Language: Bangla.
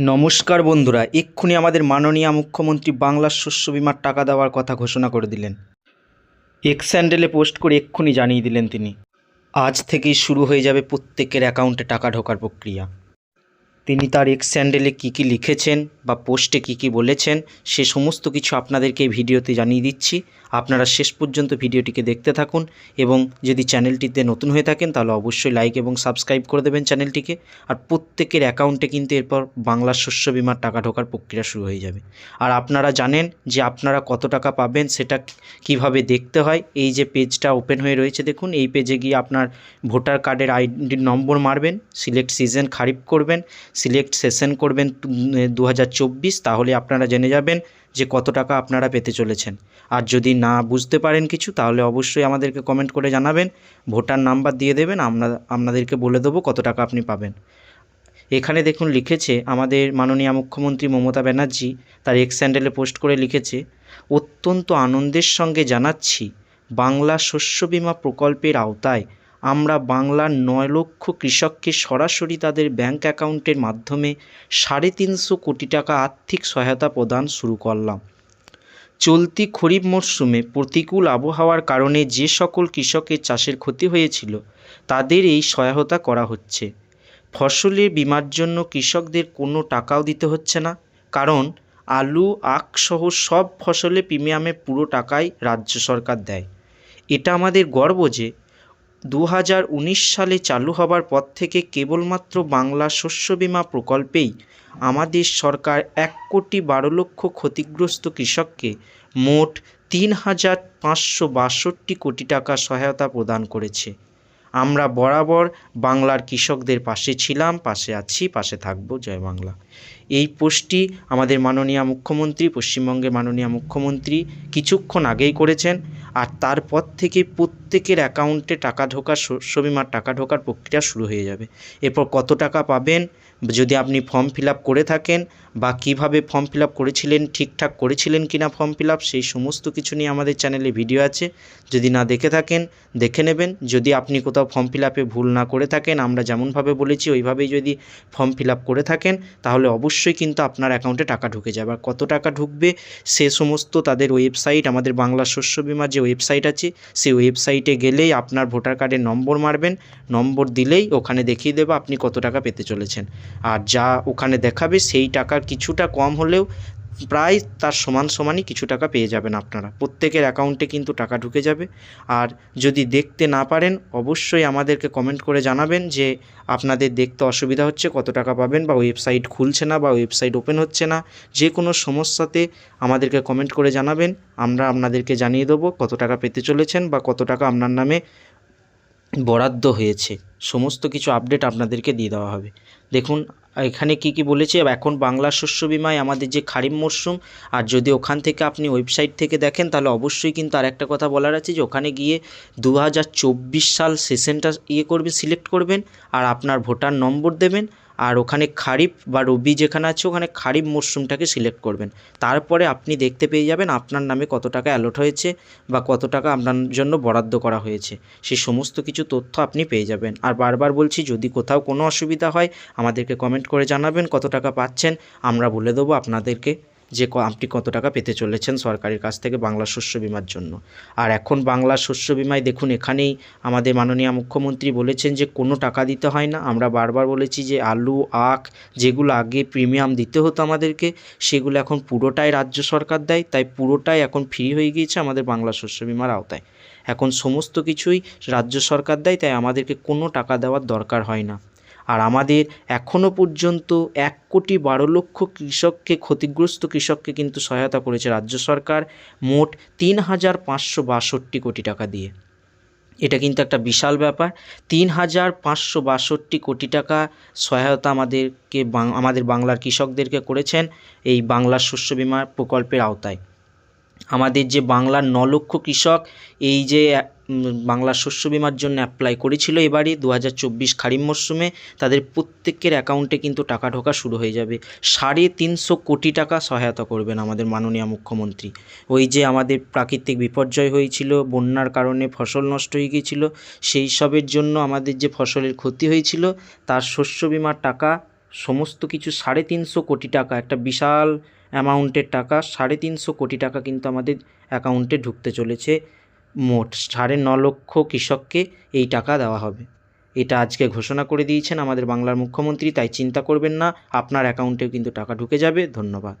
নমস্কার বন্ধুরা, এক্ষুনি আমাদের মাননীয় মুখ্যমন্ত্রী বাংলার শস্য বিমার টাকা দেওয়ার কথা ঘোষণা করে দিলেন। এক্স স্যান্ডেলে পোস্ট করে এক্ষুনি জানিয়ে দিলেন তিনি। আজ থেকেই শুরু হয়ে যাবে প্রত্যেকের অ্যাকাউন্টে টাকা ঢোকার প্রক্রিয়া। তিনি তার এক্স স্যান্ডেলে কী কী লিখেছেন বা পোস্টে কী কী বলেছেন, সে সমস্ত কিছু আপনাদেরকে ভিডিওতে জানিয়ে দিচ্ছি। আপনারা শেষ পর্যন্ত ভিডিওটিকে দেখতে থাকুন এবং যদি চ্যানেলটিতে নতুন হয়ে থাকেন, তাহলে অবশ্যই লাইক এবং সাবস্ক্রাইব করে দেবেন চ্যানেলটিকে। আর প্রত্যেকের অ্যাকাউন্টে কিন্তু এরপর বাংলার শস্য বিমার টাকা ঢোকার প্রক্রিয়া শুরু হয়ে যাবে। আর আপনারা জানেন যে আপনারা কত টাকা পাবেন, সেটা কীভাবে দেখতে হয়, এই যে পেজটা ওপেন হয়ে রয়েছে, দেখুন, এই পেজে গিয়ে আপনার ভোটার কার্ডের আইডি নম্বর মারবেন, সিলেক্ট সিজন খারিপ করবেন, সিলেক্ট সেশন করবেন দু হাজার চব্বিশ তাহলে আপনারা জেনে যাবেন যে কত টাকা আপনারা পেতে চলেছেন। আর যদি না বুঝতে পারেন কিছু, তাহলে অবশ্যই আমাদেরকে কমেন্ট করে জানাবেন। ভোটার নাম্বার দিয়ে দেবেন, আমরা, আপনাদেরকে বলে দেবো কত টাকা আপনি পাবেন। এখানে দেখুন লিখেছে, আমাদের মাননীয় মুখ্যমন্ত্রী মমতা ব্যানার্জি তার এক্স স্যান্ডেলে পোস্ট করে লিখেছে, অত্যন্ত আনন্দের সঙ্গে জানাচ্ছি, বাংলা শস্য বিমা প্রকল্পের আওতায় আমরা বাংলার নয় লক্ষ কৃষককে সরাসরি তাদের ব্যাংক অ্যাকাউন্টের মাধ্যমে সাড়ে তিনশো কোটি টাকা আর্থিক সহায়তা প্রদান শুরু করলাম। চলতি খরিফ মরশুমে প্রতিকূল আবহাওয়ার কারণে যে সকল কৃষকের চাষের ক্ষতি হয়েছিল, তাদের এই সহায়তা করা হচ্ছে। ফসলের বিমার জন্য কৃষকদের কোনো টাকাও দিতে হচ্ছে না, কারণ আলু, আখ সহ সব ফসলে প্রিমিয়ামে পুরো টাকাই রাজ্য সরকার দেয়। এটা আমাদের গর্ব যে দু হাজার উনিশ সালে চালু হবার পর থেকে কেবলমাত্র বাংলা শস্য বিমা প্রকল্পেই আমাদের সরকার এক কোটি বারো লক্ষ ক্ষতিগ্রস্ত কৃষককে মোট তিন হাজার পাঁচশো বাষট্টি কোটি টাকা সহায়তা প্রদান করেছে। আমরা বরাবর বাংলার কৃষকদের পাশে ছিলাম, পাশে আছি, পাশে থাকব। জয় বাংলা। এই পোস্টটি আমাদের মাননীয় মুখ্যমন্ত্রী, পশ্চিমবঙ্গের মাননীয় মুখ্যমন্ত্রী কিছুক্ষণ আগেই করেছেন আর তারপর থেকে প্রত্যেকের অ্যাকাউন্টে টাকা ঢোকার শস্য বিমার টাকা ঢোকার প্রক্রিয়া শুরু হয়ে যাবে। এরপর কত টাকা পাবেন, যদি আপনি ফর্ম ফিল করে থাকেন বা কীভাবে ফর্ম ফিল করেছিলেন, ঠিকঠাক করেছিলেন কি না ফর্ম ফিল সেই সমস্ত কিছু নিয়ে আমাদের চ্যানেলে ভিডিও আছে। যদি না দেখে থাকেন, দেখে নেবেন। যদি আপনি কোথাও ফর্ম ফিল আপে ভুল না করে থাকেন, আমরা যেমনভাবে বলেছি ওইভাবেই যদি ফর্ম ফিল আপ করে থাকেন, তাহলে অবশ্যই কিন্তু আপনার অ্যাকাউন্টে টাকা ঢুকে যাবে। আর কত টাকা ঢুকবে, সে সমস্ত তাদের ওয়েবসাইট আমাদের বাংলা শস্য বিমার যে ওয়েবসাইট আছে, সেই ওয়েবসাইটে গেলেই আপনার ভোটার কার্ডের নম্বর মারবেন, নম্বর দিলেই ওখানে দেখিয়ে দেবে আপনি কত টাকা পেতে চলেছেন। আর যা ওখানে দেখাবে, সেই টাকার কিছুটা কম হলেও প্রায় তার সমান সমানই কিছু টাকা পেয়ে যাবেন আপনারা। প্রত্যেকের অ্যাকাউন্টে কিন্তু টাকা ঢুকে যাবে। আর যদি দেখতে না পারেন, অবশ্যই আমাদেরকে কমেন্ট করে জানাবেন যে আপনাদের দেখতে অসুবিধা হচ্ছে, কত টাকা পাবেন বা ওয়েবসাইট খুলছে না বা ওয়েবসাইট ওপেন হচ্ছে না। যে কোনো সমস্যাতে আমাদেরকে কমেন্ট করে জানাবেন। আমরা আপনাদেরকে জানিয়ে দেবো কত টাকা পেতে চলেছেন বা কত টাকা আপনার নামে বরাদ্দ হয়েছে। সমস্ত কিছু আপডেট আপনাদেরকে দিয়ে দেওয়া হবে। দেখুন এখানে কি কি বলেছে? এখন বাংলা শস্য বিমায় আমাদের যে খারিফ মরশুম আর যদি ওখান থেকে আপনি ওয়েবসাইট থেকে দেখেন, তাহলে অবশ্যই কিন্তু আর একটা কথা বলার আছে যে ওখানে গিয়ে দু হাজার চব্বিশ সাল সেশনটা ইয়ে করবে সিলেক্ট করবেন, আর আপনার ভোটার নম্বর দেবেন আর ওখানে খারিফ বা রবি যেখানে আছে, ওখানে খারিফ মরশুমটাকে সিলেক্ট করবেন। তারপরে আপনি দেখতে পেয়ে যাবেন আপনার নামে কত টাকা অ্যালট হয়েছে বা কত টাকা আপনার জন্য বরাদ্দ করা হয়েছে। সে সমস্ত কিছু তথ্য আপনি পেয়ে যাবেন। আর বারবার বলছি, যদি কোথাও কোনো অসুবিধা হয়, আমাদেরকে কমেন্ট করে জানাবেন কত টাকা পাচ্ছেন, আমরা বলে দেবো আপনাদেরকে। যে আপনি কত টাকা পেতে চলেছেন সরকারের কাছ থেকে বাংলা শস্য বিমার জন্য। আর এখন বাংলা শস্য বিমায় দেখুন, এখানেই আমাদের মাননীয় মুখ্যমন্ত্রী বলেছেন যে কোনো টাকা দিতে হয় না। আমরা বারবার বলেছি যে আলু, আখ যেগুলো আগে প্রিমিয়াম দিতে হতো আমাদেরকে, সেগুলো এখন পুরোটাই রাজ্য সরকার দেয়। তাই পুরোটাই এখন ফ্রি হয়ে গিয়েছে আমাদের বাংলা শস্য বিমার আওতায়। এখন সমস্ত কিছুই রাজ্য সরকার দেয়, তাই আমাদেরকে কোনো টাকা দেওয়ার দরকার হয় না। আর আমাদের এখনও পর্যন্ত এক কোটি বারো লক্ষ কৃষককে, ক্ষতিগ্রস্ত কৃষককে কিন্তু সহায়তা করেছে রাজ্য সরকার মোট তিন হাজার পাঁচশো বাষট্টি কোটি টাকা দিয়ে। এটা কিন্তু একটা বিশাল ব্যাপার। তিন হাজার পাঁচশো বাষট্টি কোটি টাকা সহায়তা আমাদেরকে আমাদের বাংলার কৃষকদেরকে করেছেন এই বাংলার শস্য বিমা প্রকল্পের আওতায়। আমাদের যে বাংলার ন লক্ষ কৃষক, এই যে বাংলার শস্য বিমার জন্য অ্যাপ্লাই করেছিল এবারই দু হাজার চব্বিশ খারিফ মরশুমে তাদের প্রত্যেকের অ্যাকাউন্টে কিন্তু টাকা ঢোকা শুরু হয়ে যাবে। সাড়ে তিনশো কোটি টাকা সহায়তা করবেন আমাদের মাননীয় মুখ্যমন্ত্রী। ওই যে আমাদের প্রাকৃতিক বিপর্যয় হয়েছিল, বন্যার কারণে ফসল নষ্ট হয়ে গিয়েছিল, সেই সবের জন্য আমাদের যে ফসলের ক্ষতি হয়েছিল, তার শস্য বিমার টাকা সমস্ত কিছু সাড়ে তিনশো কোটি টাকা, একটা বিশাল অ্যামাউন্টের টাকা, সাড়ে তিনশো কোটি টাকা কিন্তু আমাদের অ্যাকাউন্টে ঢুকতে চলেছে। মোট সাড়ে ন লক্ষ কৃষককে এই টাকা দেওয়া হবে। এটা আজকে ঘোষণা করে দিয়েছেন আমাদের বাংলার মুখ্যমন্ত্রী, তাই চিন্তা করবেন না, আপনার অ্যাকাউন্টেও কিন্তু টাকা ঢুকে যাবে। ধন্যবাদ।